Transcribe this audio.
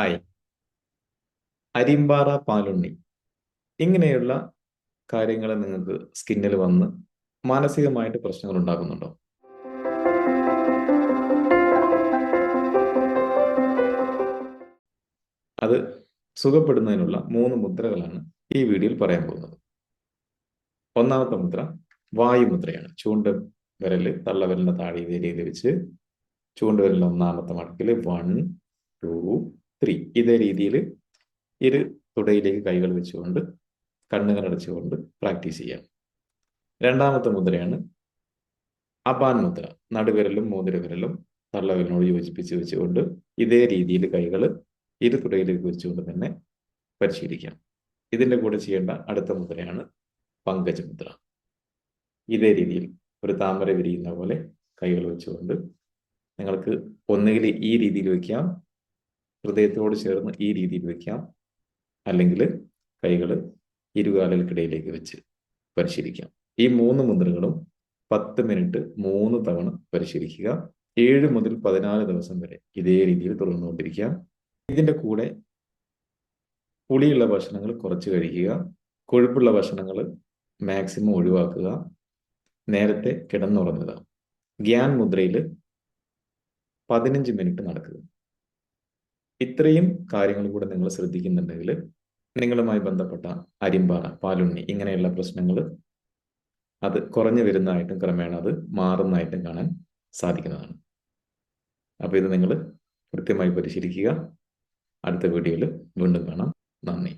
Hi. അരിമ്പാറ പാലുണ്ണി. ഇങ്ങനെയുള്ള കാര്യങ്ങൾ നിങ്ങൾക്ക് സ്കിന്നിൽ വന്ന് മാനസികമായിട്ട് പ്രശ്നങ്ങൾ ഉണ്ടാകുന്നുണ്ടോ അത് സുഖപ്പെടുന്നതിനുള്ള മൂന്ന് മുദ്രകളാണ് ഈ വീഡിയോയിൽ പറയാൻ പോകുന്നത്. ഒന്നാമത്തെ മുദ്ര വായുമുദ്രയാണ് ചൂണ്ട വിരൽ തള്ളവിരലിന്റെ താഴെ ഇതേ രീതിയിൽ വെച്ച് ചൂണ്ടുവിരലിന്റെ ഒന്നാമത്തെ മടക്കിൽ വൺ ടു ത്രീ. ഇതേ രീതിയിൽ ഇരു തുടയിലേക്ക് കൈകൾ വെച്ചുകൊണ്ട് കണ്ണുകൾ അടച്ചുകൊണ്ട് പ്രാക്ടീസ് ചെയ്യാം. രണ്ടാമത്തെ മുദ്രയാണ് അപാൻ മുദ്ര. നടുവിരലും മോതിരവിരലും തള്ളവിരലിനോട് യോജിപ്പിച്ച് വെച്ചുകൊണ്ട് ഇതേ രീതിയിൽ കൈകൾ ഇരു തുടയിലേക്ക് വെച്ചുകൊണ്ട് തന്നെ പരിശീലിക്കാം. ഇതിന്റെ കൂടെ ചെയ്യേണ്ട അടുത്ത മുദ്രയാണ് പങ്കജമുദ്ര ഇതേ രീതിയിൽ ഒരു താമര വിരിയുന്ന പോലെ കൈകൾ വെച്ചുകൊണ്ട് നിങ്ങൾക്ക് ഒന്നുകിൽ ഈ രീതിയിൽ വെക്കാം ഹൃദയത്തോട് ചേർന്ന് ഈ രീതിയിൽ വെക്കാം. അല്ലെങ്കിൽ കൈകൾ ഇരുകാലുകൾക്കിടയിലേക്ക് വെച്ച് പരിശീലിക്കാം. ഈ മൂന്ന് മുദ്രകളും പത്ത് മിനിറ്റ് മൂന്ന് തവണ പരിശീലിക്കുക. ഏഴ് മുതൽ പതിനാല് ദിവസം വരെ ഇതേ രീതിയിൽ തുടർന്നുകൊണ്ടിരിക്കാം ഇതിന്റെ കൂടെ പുളിയുള്ള ഭക്ഷണങ്ങൾ കുറച്ച് കഴിക്കുക. കൊഴുപ്പുള്ള ഭക്ഷണങ്ങൾ മാക്സിമം ഒഴിവാക്കുക. നേരത്തെ കിടന്നുറങ്ങുക. ഗ്യാൻ മുദ്രയിൽ പതിനഞ്ച് മിനിറ്റ് നടക്കുക. ഇത്രയും കാര്യങ്ങൾ കൂടെ നിങ്ങൾ ശ്രദ്ധിക്കുന്നുണ്ടെങ്കിൽ നിങ്ങളുമായി ബന്ധപ്പെട്ട അരിമ്പാറ പാലുണ്ണി ഇങ്ങനെയുള്ള പ്രശ്നങ്ങൾ അത് കുറഞ്ഞു വരുന്നതായിട്ടും ക്രമേണ അത് മാറുന്നതായിട്ടും കാണാൻ സാധിക്കുന്നതാണ്. അപ്പോൾ ഇത് നിങ്ങൾ കൃത്യമായി പരിശീലിക്കുക. അടുത്ത വീഡിയോയിൽ വീണ്ടും കാണാം. നന്ദി.